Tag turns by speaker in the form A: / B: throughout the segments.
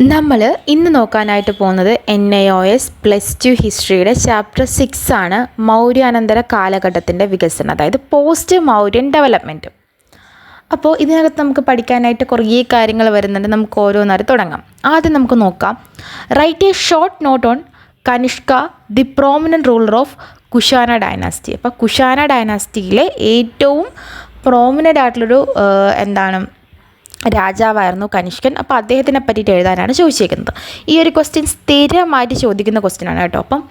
A: നമ്മൾ ഇന്ന് നോക്കാനായിട്ട് പോകുന്നത് N I O S plus two ഹിസ്റ്ററിയുടെ chapter six ആണ് മൗര്യാനന്തര കാലഘട്ടത്തിന്റെ വികസനം അതായത് പോസ്റ്റ് മൗര്യൻ ഡെവലപ്മെന്റ് അപ്പോൾ ഇതിനകത്ത് നമുക്ക് പഠിക്കാനായിട്ട് കുറേ കാര്യങ്ങൾ വരുന്നുണ്ട്. നമുക്ക് ഓരോന്നായിട്ട് തുടങ്ങാം. ആദ്യം നമുക്ക് നോക്കാം. Write a short note on Kanishka the prominent ruler of Kushana dynasty അപ്പോൾ കുഷാന ഡൈനാസ്റ്റിയിലെ ഏറ്റവും പ്രോമിനന്റ് ആയിട്ടുള്ളൊരു എന്താണ് രാജാവായിരുന്നു കനിഷ്കൻ. അപ്പോൾ അദ്ദേഹത്തിനെ പറ്റിയിട്ട് എഴുതാനാണ് ചോദിച്ചേക്കുന്നത്. ഈ ഒരു ക്വസ്റ്റ്യൻ സ്ഥിരമായിട്ട് ചോദിക്കുന്ന ക്വസ്റ്റ്യൻ ആണ് കേട്ടോ. അപ്പം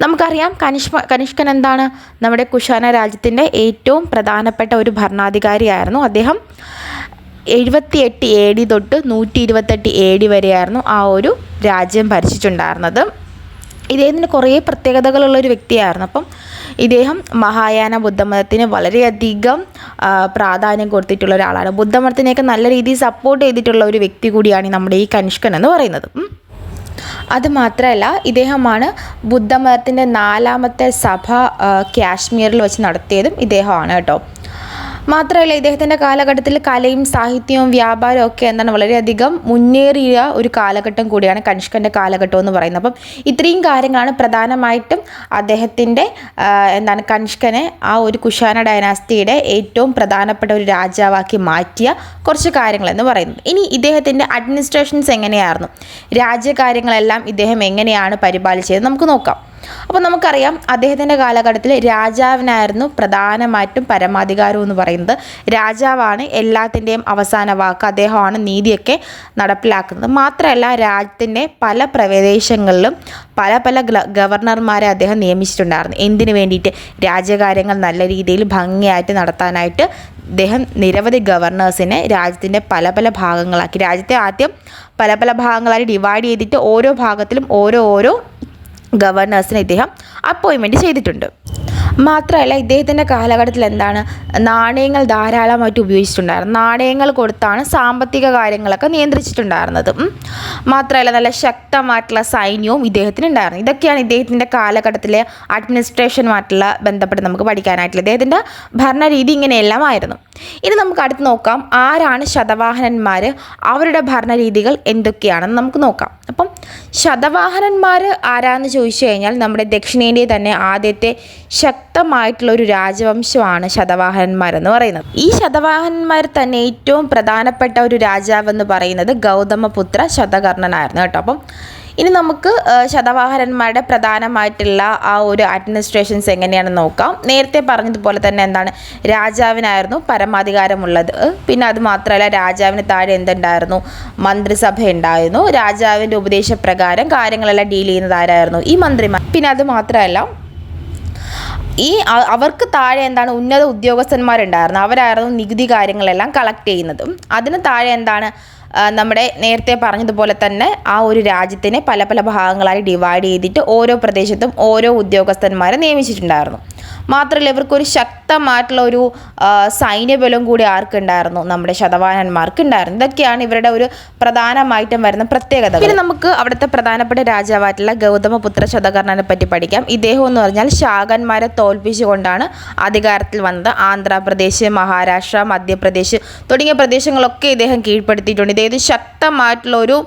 A: നമുക്കറിയാം കനിഷ്മ കനിഷ്കൻ എന്താണ്? നമ്മുടെ കുഷാന രാജ്യത്തിന്റെ ഏറ്റവും പ്രധാനപ്പെട്ട ഒരു ഭരണാധികാരിയായിരുന്നു. അദ്ദേഹം എഴുപത്തിയെട്ട് എ ഡി തൊട്ട് നൂറ്റി ഇരുപത്തെട്ട് എ ഡി വരെയായിരുന്നു ആ ഒരു രാജ്യം ഭരിച്ചിട്ടുണ്ടായിരുന്നത്. ഇദ്ദേഹത്തിന് കുറേ പ്രത്യേകതകളുള്ള ഒരു വ്യക്തിയായിരുന്നു. അപ്പം ഇദ്ദേഹം മഹായാന ബുദ്ധമതത്തിന് വളരെയധികം പ്രാധാന്യം കൊടുത്തിട്ടുള്ള ഒരാളാണ്. ബുദ്ധമതത്തിനെയൊക്കെ നല്ല രീതിയിൽ സപ്പോർട്ട് ചെയ്തിട്ടുള്ള ഒരു വ്യക്തി കൂടിയാണ് നമ്മുടെ ഈ കനിഷ്കൻ എന്ന് പറയുന്നത്. അതുമാത്രമല്ല അത് മാത്രമല്ല ഇദ്ദേഹമാണ് ബുദ്ധമതത്തിന്റെ നാലാമത്തെ സഭ കാശ്മീരിൽ വെച്ച് നടത്തിയതും ഇദ്ദേഹമാണ് കേട്ടോ. മാത്രമല്ല ഇദ്ദേഹത്തിന്റെ കാലഘട്ടത്തിൽ കലയും സാഹിത്യവും വ്യാപാരവും ഒക്കെ എന്താണ് വളരെയധികം മുന്നേറിയ ഒരു കാലഘട്ടം കൂടിയാണ് കനിഷ്കന്റെ കാലഘട്ടം എന്ന് പറയുന്നത്. അപ്പം ഇത്രയും കാര്യങ്ങളാണ് പ്രധാനമായിട്ടും അദ്ദേഹത്തിന്റെ എന്താണ് കനിഷ്കനെ ആ ഒരു കുഷാന ഡൈനാസ്റ്റിയുടെ ഏറ്റവും പ്രധാനപ്പെട്ട ഒരു രാജാവാക്കി മാറ്റിയ കുറച്ച് കാര്യങ്ങളെന്ന് പറയുന്നത്. ഇനി ഇദ്ദേഹത്തിന്റെ അഡ്മിനിസ്ട്രേഷൻസ് എങ്ങനെയായിരുന്നു? രാജ്യകാര്യങ്ങളെല്ലാം ഇദ്ദേഹം എങ്ങനെയാണ് പരിപാലിച്ചത്? നമുക്ക് നോക്കാം. അപ്പോൾ നമുക്കറിയാം അദ്ദേഹത്തിന്റെ കാലഘട്ടത്തിൽ രാജാവിനായിരുന്നു പ്രധാനമായിട്ടും പരമാധികാരം എന്ന് പറയുന്നത്. രാജാവാണ് എല്ലാത്തിന്റെയും അവസാന വാക്ക്. അദ്ദേഹമാണ് നീതിയൊക്കെ നടപ്പിലാക്കുന്നത്. മാത്രമല്ല രാജ്യത്തിന്റെ പല പ്രദേശങ്ങളിലും പല പല ഗവർണർമാരെ അദ്ദേഹം നിയമിച്ചിട്ടുണ്ടായിരുന്നു. എന്തിനു വേണ്ടിയിട്ട്? രാജ്യകാര്യങ്ങൾ നല്ല രീതിയിൽ ഭംഗിയായിട്ട് നടത്താനായിട്ട് അദ്ദേഹം നിരവധി ഗവർണേഴ്സിനെ രാജ്യത്തിന്റെ പല പല ഭാഗങ്ങളാക്കി. രാജ്യത്തെ ആദ്യം പല പല ഭാഗങ്ങളായി ഡിവൈഡ് ചെയ്തിട്ട് ഓരോ ഭാഗത്തിലും ഓരോ ഓരോ ഗവർണേഴ്സിനെ ഇദ്ദേഹം അപ്പോയിൻമെന്റ് ചെയ്തിട്ടുണ്ട്. മാത്രമല്ല ഇദ്ദേഹത്തിന്റെ കാലഘട്ടത്തിൽ എന്താണ്? നാണയങ്ങൾ ധാരാളമായിട്ട് ഉപയോഗിച്ചിട്ടുണ്ടായിരുന്നു. നാണയങ്ങൾ കൊടുത്താണ് സാമ്പത്തിക കാര്യങ്ങളൊക്കെ നിയന്ത്രിച്ചിട്ടുണ്ടായിരുന്നത്. മാത്രമല്ല നല്ല ശക്തമായിട്ടുള്ള സൈന്യവും ഇദ്ദേഹത്തിന് ഉണ്ടായിരുന്നു. ഇതൊക്കെയാണ് ഇദ്ദേഹത്തിന്റെ കാലഘട്ടത്തിലെ അഡ്മിനിസ്ട്രേഷനുമായിട്ടുള്ള ബന്ധപ്പെട്ട് നമുക്ക് പഠിക്കാനായിട്ടുള്ള ഇദ്ദേഹത്തിന്റെ ഭരണരീതി ഇങ്ങനെയെല്ലാം ആയിരുന്നു. ഇനി നമുക്ക് അടുത്ത് നോക്കാം. ആരാണ് ശതവാഹനന്മാർ അവരുടെ ഭരണരീതികൾ എന്തൊക്കെയാണെന്ന് നമുക്ക് നോക്കാം. അപ്പം ശതവാഹനന്മാർ ആരാന്ന് ചോദിച്ചു കഴിഞ്ഞാൽ നമ്മുടെ ദക്ഷിണേന്ത്യയിൽ തന്നെ ആദ്യത്തെ ശക്തമായിട്ടുള്ള ഒരു രാജവംശമാണ് ശതവാഹനന്മാരെന്ന് പറയുന്നത്. ഈ ശതവാഹനന്മാർ തന്നെ ഏറ്റവും പ്രധാനപ്പെട്ട ഒരു രാജാവെന്ന് പറയുന്നത് ഗൗതമപുത്ര ശതകർണനായിരുന്നു കേട്ടോ. അപ്പം ഇനി നമുക്ക് ശതവാഹനന്മാരുടെ പ്രധാനമായിട്ടുള്ള ആ ഒരു അഡ്മിനിസ്ട്രേഷൻസ് എങ്ങനെയാണെന്ന് നോക്കാം. നേരത്തെ പറഞ്ഞതുപോലെ തന്നെ എന്താണ് രാജാവിനായിരുന്നു പരമാധികാരമുള്ളത്. പിന്നെ അത് മാത്രമല്ല രാജാവിന് താഴെ എന്തുണ്ടായിരുന്നു മന്ത്രിസഭ ഉണ്ടായിരുന്നു രാജാവിന്റെ ഉപദേശപ്രകാരം കാര്യങ്ങളെല്ലാം ഡീൽ ചെയ്യുന്നത് ആരായിരുന്നു ഈ മന്ത്രിമാർ. പിന്നെ അത് മാത്രമല്ല ഈ അവർക്ക് താഴെ എന്താണ് ഉന്നത ഉദ്യോഗസ്ഥന്മാരുണ്ടായിരുന്നു. അവരായിരുന്നു നികുതി കാര്യങ്ങളെല്ലാം കളക്ട് ചെയ്യുന്നതും. അതിന് താഴെ എന്താണ് നമ്മുടെ നേരത്തെ പറഞ്ഞതുപോലെ തന്നെ ആ ഒരു രാജ്യത്തിനെ പല പല ഭാഗങ്ങളായി ഡിവൈഡ് ചെയ്തിട്ട് ഓരോ പ്രദേശത്തും ഓരോ ഉദ്യോഗസ്ഥന്മാരെ നിയമിച്ചിട്ടുണ്ടായിരുന്നു. മാത്രമല്ല ഇവർക്കൊരു ശക്തമായിട്ടുള്ള ഒരു സൈന്യബലം കൂടി ആർക്കുണ്ടായിരുന്നു നമ്മുടെ ശതവാനന്മാർക്കുണ്ടായിരുന്നു. ഇതൊക്കെയാണ് ഇവരുടെ ഒരു പ്രധാനമായിട്ടും വരുന്ന പ്രത്യേകത പിന്നെ നമുക്ക് അവിടുത്തെ പ്രധാനപ്പെട്ട രാജാവായിട്ടുള്ള ഗൗതമപുത്ര ശതകർണനെ പറ്റി പഠിക്കാം. ഇദ്ദേഹം എന്ന് പറഞ്ഞാൽ ശാകന്മാരെ തോൽപ്പിച്ചുകൊണ്ടാണ് അധികാരത്തിൽ വന്നത്. ആന്ധ്രാപ്രദേശ് മഹാരാഷ്ട്ര മധ്യപ്രദേശ് തുടങ്ങിയ പ്രദേശങ്ങളൊക്കെ ഇദ്ദേഹം കീഴ്പ്പെടുത്തിയിട്ടുണ്ട്. ഇദ്ദേഹത്തിന് ശക്തമായിട്ടുള്ള ഒരു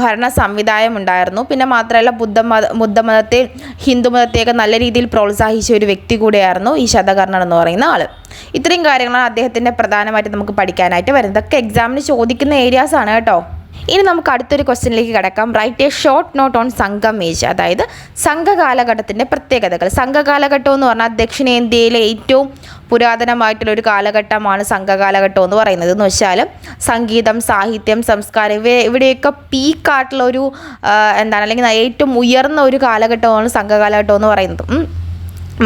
A: ഭരണ സംവിധാനം ഉണ്ടായിരുന്നു. പിന്നെ മാത്രമല്ല ബുദ്ധമത ബുദ്ധമതത്തെ ഹിന്ദുമതത്തെയൊക്കെ നല്ല രീതിയിൽ പ്രോത്സാഹിച്ച ഒരു വ്യക്തി കൂടിയായിരുന്നു ഈ ശതകർണൻ എന്ന് പറയുന്ന ആൾ ഇത്രയും കാര്യങ്ങളാണ് അദ്ദേഹത്തിന്റെ പ്രധാനമായിട്ട് നമുക്ക് പഠിക്കാനായിട്ട് വരുന്നത്. ഇതൊക്കെ എക്സാമിന് ചോദിക്കുന്ന ഏരിയാസാണ് കേട്ടോ. ഇനി നമുക്ക് അടുത്തൊരു ക്വസ്റ്റ്യനിലേക്ക് കിടക്കാം. Write a short note on Sangam age അതായത് സംഘകാലഘട്ടത്തിന്റെ പ്രത്യേകതകൾ. സംഘകാലഘട്ടം എന്ന് പറഞ്ഞാൽ ദക്ഷിണേന്ത്യയിലെ ഏറ്റവും പുരാതനമായിട്ടുള്ള ഒരു കാലഘട്ടമാണ് സംഘകാലഘട്ടം എന്ന് പറയുന്നത് എന്ന് വെച്ചാൽ സംഗീതം സാഹിത്യം സംസ്കാരം ഇവ ഇവിടെയൊക്കെ പീക്കായിട്ടുള്ള ഒരു എന്താണ് അല്ലെങ്കിൽ ഏറ്റവും ഉയർന്ന ഒരു കാലഘട്ടമാണ് സംഘകാലഘട്ടം എന്ന് പറയുന്നത്.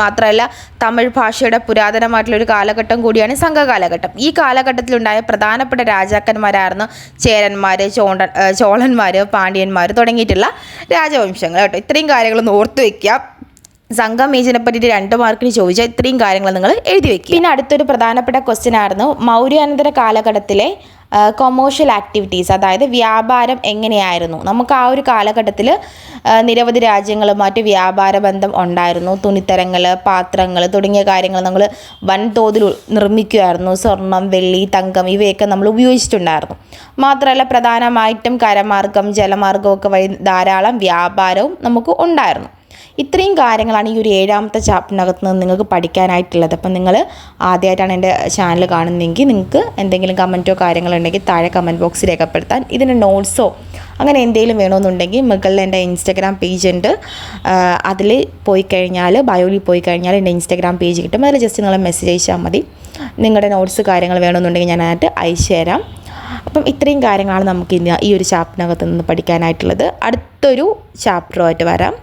A: മാത്രമല്ല തമിഴ് ഭാഷയുടെ പുരാതനമായിട്ടുള്ള ഒരു കാലഘട്ടം കൂടിയാണ് സംഘകാലഘട്ടം. ഈ കാലഘട്ടത്തിലുണ്ടായ പ്രധാനപ്പെട്ട രാജാക്കന്മാരായിരുന്നു ചേരന്മാർ ചോണ്ട ചോളന്മാർ പാണ്ഡ്യന്മാർ തുടങ്ങിയിട്ടുള്ള രാജവംശങ്ങൾ കേട്ടോ. ഇത്രയും കാര്യങ്ങളൊന്ന് ഓർത്ത് വയ്ക്കുക സംഘം മേജിനെ പറ്റിയിട്ട് രണ്ട് മാർക്കിന് ചോദിച്ചാൽ ഇത്രയും കാര്യങ്ങൾ നിങ്ങൾ എഴുതി വെക്കുക. പിന്നെ അടുത്തൊരു പ്രധാനപ്പെട്ട ക്വസ്റ്റ്യൻ ആയിരുന്നു. മൗര്യാനന്തര കാലഘട്ടത്തിലെ കൊമേഴ്ഷ്യൽ ആക്ടിവിറ്റീസ് അതായത് വ്യാപാരം എങ്ങനെയായിരുന്നു? നമുക്ക് ആ ഒരു കാലഘട്ടത്തിൽ നിരവധി രാജ്യങ്ങളുമായിട്ട് വ്യാപാര ബന്ധം ഉണ്ടായിരുന്നു. തുണിത്തരങ്ങൾ പാത്രങ്ങൾ തുടങ്ങിയ കാര്യങ്ങൾ നമ്മൾ വൻതോതിൽ നിർമ്മിക്കുമായിരുന്നു സ്വർണം വെള്ളി തങ്കം ഇവയൊക്കെ നമ്മൾ ഉപയോഗിച്ചിട്ടുണ്ടായിരുന്നു. മാത്രമല്ല പ്രധാനമായിട്ടും കരമാർഗം ജലമാർഗമൊക്കെ വഴി ധാരാളം വ്യാപാരവും നമുക്ക് ഉണ്ടായിരുന്നു. ഇത്രയും കാര്യങ്ങളാണ് ഈ ഒരു ഏഴാമത്തെ ചാപ്റ്ററിനകത്ത് നിന്ന് നിങ്ങൾക്ക് പഠിക്കാനായിട്ടുള്ളത്. അപ്പം നിങ്ങൾ ആദ്യമായിട്ടാണ് എന്റെ ചാനൽ കാണുന്നതെങ്കിൽ നിങ്ങൾക്ക് എന്തെങ്കിലും കമന്റോ കാര്യങ്ങളുണ്ടെങ്കിൽ താഴെ കമന്റ് ബോക്സിൽ രേഖപ്പെടുത്താൻ ഇതിന്റെ നോട്ട്സോ അങ്ങനെ എന്തെങ്കിലും വേണമെന്നുണ്ടെങ്കിൽ മുകളിൽ എന്റെ ഇൻസ്റ്റാഗ്രാം പേജ് ഉണ്ട്. അതിൽ പോയി കഴിഞ്ഞാൽ ബയോയിൽ പോയി കഴിഞ്ഞാൽ എന്റെ ഇൻസ്റ്റാഗ്രാം പേജ് കിട്ടും. അതിൽ ജസ്റ്റ് നിങ്ങൾ മെസ്സേജ് അയച്ചാൽ മതി. നിങ്ങളുടെ നോട്ട്സ് കാര്യങ്ങൾ വേണമെന്നുണ്ടെങ്കിൽ അതിനകത്ത് അയച്ചു തരാം. അപ്പം ഇത്രയും കാര്യങ്ങളാണ് നമുക്ക് ഇന്ന് ഈ ഒരു ചാപ്റ്ററിനകത്ത് നിന്ന് പഠിക്കാനായിട്ടുള്ളത്. അടുത്തൊരു ചാപ്റ്ററുമായിട്ട് വരാം.